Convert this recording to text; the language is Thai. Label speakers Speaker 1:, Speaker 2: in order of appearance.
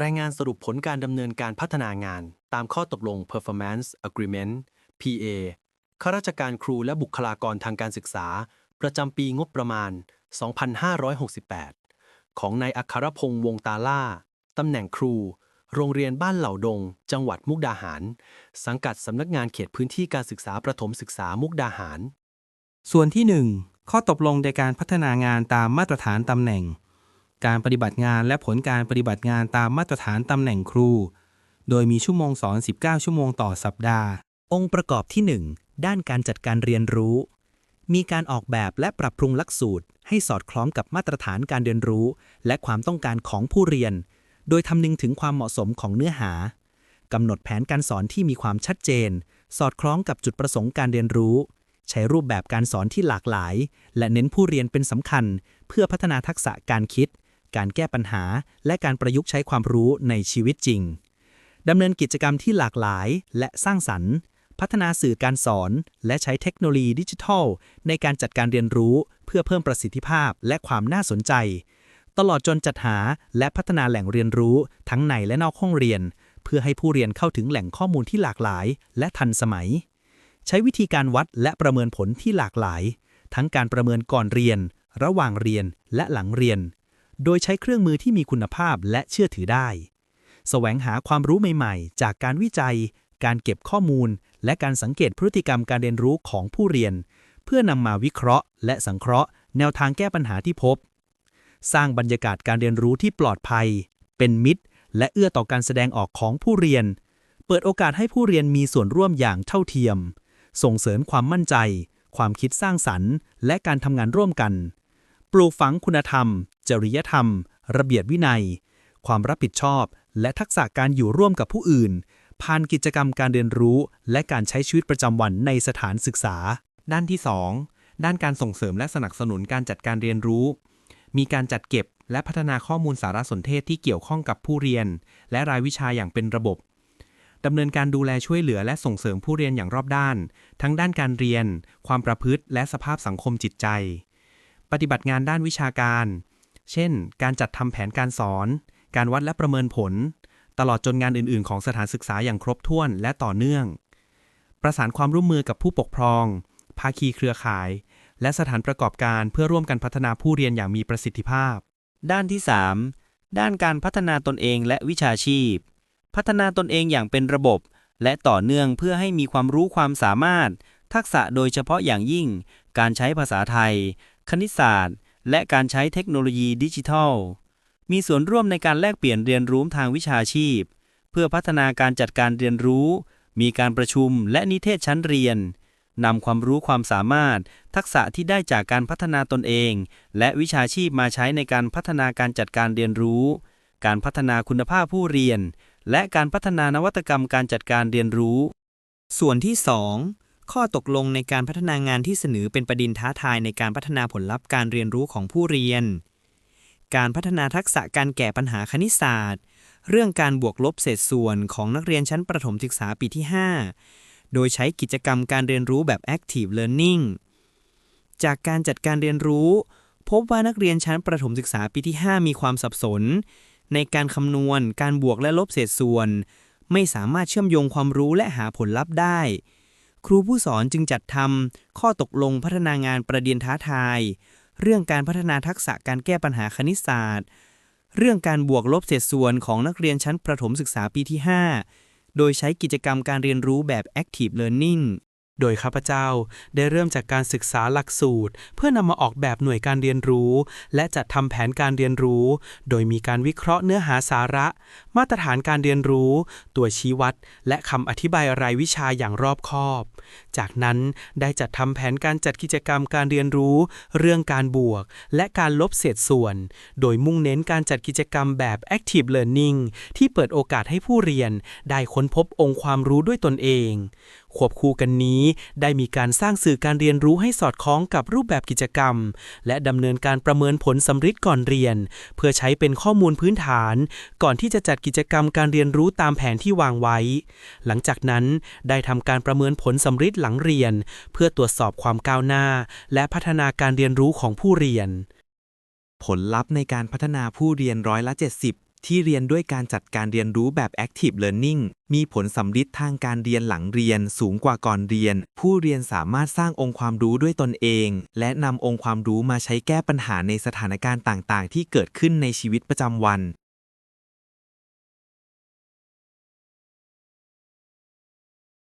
Speaker 1: รายงานสรุปผลการดำเนินการพัฒนางานตามข้อตกลง Performance Agreement PA ข้าราชการครูและบุคลากรทางการศึกษา ประจำปีงบประมาณ 2568 ของนายอัครพงษ์วงตาล่า ตำแหน่งครู โรงเรียนบ้านเหล่าดง จังหวัดมุกดาหาร สังกัดสำนักงานเขตพื้นที่การศึกษาประถมศึกษามุกดาหาร
Speaker 2: ส่วนที่ 1 ข้อตกลงในการพัฒนางานตามมาตรฐานตำแหน่ง การปฏิบัติงานและผลการปฏิบัติงานตามมาตรฐานตำแหน่งครู โดยมีชั่วโมงสอน 19 ชั่วโมงต่อสัปดาห์
Speaker 3: องค์ประกอบที่ 1 ด้านการจัดการเรียนรู้ มีการออกแบบและปรับปรุงหลักสูตร ให้สอดคล้องกับมาตรฐานการเรียนรู้ และความต้องการของผู้เรียน โดยคำนึงถึงความเหมาะสมของเนื้อหากำหนดแผนการสอนที่มีความชัดเจน สอดคล้องกับจุดประสงค์การเรียนรู้ ใช้รูปแบบการสอนที่หลากหลาย และเน้นผู้เรียนเป็นสำคัญ เพื่อพัฒนาทักษะการคิด การแก้ปัญหา และการประยุกต์ใช้ความรู้ในชีวิตจริงดำเนินกิจกรรมที่หลากหลายและสร้างสรรค์ พัฒนาสื่อการสอน และใช้เทคโนโลยีดิจิทัล ในการจัดการเรียนรู้ เพื่อเพิ่มประสิทธิภาพและความน่าสนใจ ตลอดจนจัดหาและพัฒนาแหล่งเรียนรู้ทั้งในและนอกห้องเรียน เพื่อให้ผู้เรียนเข้าถึงแหล่งข้อมูลที่หลากหลาย และทันสมัย ใช้วิธีการวัดและประเมินผลที่หลากหลาย ทั้งการประเมินก่อนเรียน ระหว่างเรียนและหลังเรียน โดยใช้เครื่องมือที่มีคุณภาพและเชื่อถือได้แสวงหาความรู้ใหม่ๆ จากการวิจัย การเก็บข้อมูล และการสังเกตพฤติกรรมการเรียนรู้ของผู้เรียน เพื่อนำมาวิเคราะห์ และสังเคราะห์ แนวทางแก้ปัญหาที่พบ สร้างบรรยากาศการเรียนรู้ที่ปลอดภัย เป็นมิตร และเอื้อต่อการแสดงออกของผู้เรียน เปิดโอกาสให้ผู้เรียนมีส่วนร่วมอย่างเท่าเทียม ส่งเสริมความมั่นใจ ความคิดสร้างสรรค์ และการทำงานร่วมกัน ปลูกฝังคุณธรรม จริยธรรม ระเบียบวินัย ความรับผิดชอบ และทักษะการอยู่ร่วมกับผู้อื่น ผ่านกิจกรรมการเรียนรู้ และการใช้ชีวิตประจำวันในสถานศึกษา
Speaker 2: ด้านที่ 2 ด้านการส่งเสริมและสนับสนุนการจัดการเรียนรู้ มีการจัดเก็บและพัฒนาข้อมูลสารสนเทศที่เกี่ยวข้องกับผู้เรียน และรายวิชาอย่างเป็นระบบดำเนินการดูแลช่วยเหลือและส่งเสริมผู้เรียนอย่างรอบด้าน ทั้งด้านการเรียน ความประพฤติ และสภาพสังคมจิตใจ ปฏิบัติงานด้านวิชาการ เช่น การจัดทำแผนการสอน การวัดและประเมินผล ตลอดจนงานอื่น ๆ ของสถานศึกษาอย่างครบถ้วนและต่อเนื่อง ประสานความร่วมมือกับผู้ปกครอง ภาคีเครือข่าย และสถานประกอบการเพื่อร่วมกันพัฒนาผู้เรียนอย่างมีประสิทธิภาพ
Speaker 3: ด้านที่ 3 ด้านการพัฒนาตนเองและวิชาชีพ พัฒนาตนเองอย่างเป็นระบบ และต่อเนื่องเพื่อให้มีความรู้ความสามารถ ทักษะโดยเฉพาะอย่างยิ่ง การใช้ภาษาไทย คณิตศาสตร์ และการใช้เทคโนโลยีดิจิทัล มีส่วนร่วมในการแลกเปลี่ยนเรียนรู้ทางวิชาชีพ เพื่อพัฒนาการจัดการเรียนรู้ มีการประชุมและนิเทศชั้นเรียนนำความรู้ความสามารถ ทักษะที่ได้จากการพัฒนาตนเอง และวิชาชีพมาใช้ในการพัฒนาการจัดการเรียนรู้ การพัฒนาคุณภาพผู้เรียน และการพัฒนานวัตกรรมการจัดการเรียนรู้ ส่วนที่ 2 ข้อตกลงในการพัฒนางานที่เสนอเป็นประเด็นท้าทายในการพัฒนาผลลัพธ์การเรียนรู้ของผู้เรียน การพัฒนาทักษะการแก้ปัญหาคณิตศาสตร์ เรื่องการบวกลบเศษส่วนของนักเรียนชั้นประถมศึกษาปีที่ 5 โดยใช้กิจกรรมการเรียนรู้แบบ Active Learning จากการจัดการเรียนรู้ พบว่านักเรียนชั้นประถมศึกษาปีที่ 5 มีความสับสน ในการคำนวณ การบวกและลบเศษส่วน ไม่สามารถเชื่อมโยงความรู้และหาผลลัพธ์ได้ ครูผู้สอนจึงจัดทำข้อตกลงพัฒนางานประเด็นท้าทาย เรื่องการพัฒนาทักษะการแก้ปัญหาคณิตศาสตร์ เรื่องการบวกลบเศษส่วนของนักเรียนชั้นประถมศึกษาปีที่ 5 โดยใช้กิจกรรมการเรียนรู้แบบ Active Learning
Speaker 2: โดยข้าพเจ้าได้เริ่มจากการศึกษาหลักสูตร เพื่อนำมาออกแบบหน่วยการเรียนรู้ และจัดทำแผนการเรียนรู้ โดยมีการวิเคราะห์เนื้อหาสาระ มาตรฐานการเรียนรู้ ตัวชี้วัด และคำอธิบายรายวิชาอย่างรอบคอบ จากนั้นได้จัดทำแผนการจัดกิจกรรมการเรียนรู้ เรื่องการบวก และการลบเศษส่วน โดยมุ่งเน้นการจัดกิจกรรมแบบ Active Learning ที่เปิดโอกาสให้ผู้เรียนได้ค้นพบองค์ความรู้ด้วยตนเอง ควบคู่กันนี้ ได้มีการสร้างสื่อการเรียนรู้ให้สอดคล้องกับรูปแบบกิจกรรม และดำเนินการประเมินผลสำฤทธิ์ก่อนเรียน เพื่อใช้เป็นข้อมูลพื้นฐาน ก่อนที่จะจัดกิจกรรมการเรียนรู้ตามแผนที่วางไว้ หลังจากนั้นได้ทำการประเมินผลสำฤทธิ์หลังเรียน เพื่อตรวจสอบความก้าวหน้า และพัฒนาการเรียนรู้ของผู้เรียน
Speaker 4: ผลลัพธ์ในการพัฒนาผู้เรียนร้อยละ 70 ที่เรียนด้วยการจัดการเรียนรู้แบบ Active Learning มีผลสำลิดทางการเรียนหลังเรียนสูงกว่าก่อนเรียน ผู้เรียนสามารถสร้างองค์ความรู้ด้วยตนเอง และนำองค์ความรู้มาใช้แก้ปัญหาในสถานการณ์ต่าง ๆ ที่เกิดขึ้นในชีวิตประจำวัน